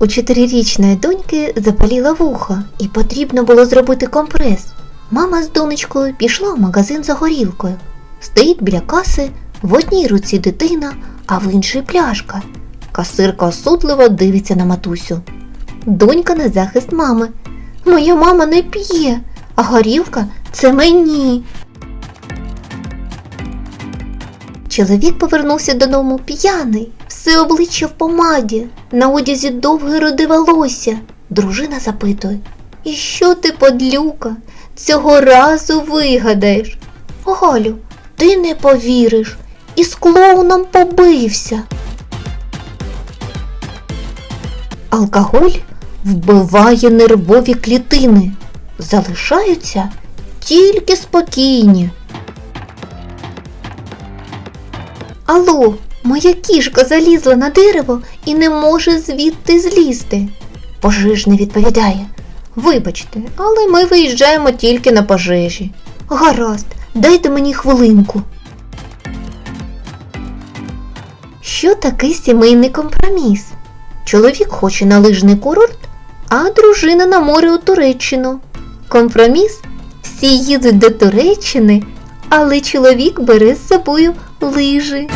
У чотирирічної доньки запаліло вухо і потрібно було зробити компрес. Мама з донечкою пішла в магазин за горілкою. Стоїть біля каси, в одній руці дитина, а в іншій пляшка. Касирка осудливо дивиться на матусю. Донька на захист мами. Моя мама не п'є, а горілка це мені. Чоловік повернувся додому п'яний, все обличчя в помаді, на одязі довге роди волосся. Дружина запитує: І що ти, подлюка, цього разу вигадаєш? Галю, ти не повіриш, і з клоуном побився. Алкоголь вбиває нервові клітини. Залишаються тільки спокійні. Алло, моя кішка залізла на дерево і не може звідти злізти. Пожежний відповідає. Вибачте, але ми виїжджаємо тільки на пожежі. Гаразд, дайте мені хвилинку. Що таке сімейний компроміс? Чоловік хоче на лижний курорт, а дружина на море у Туреччину. Компроміс всі їдуть до Туреччини, але чоловік бере з собою лижі.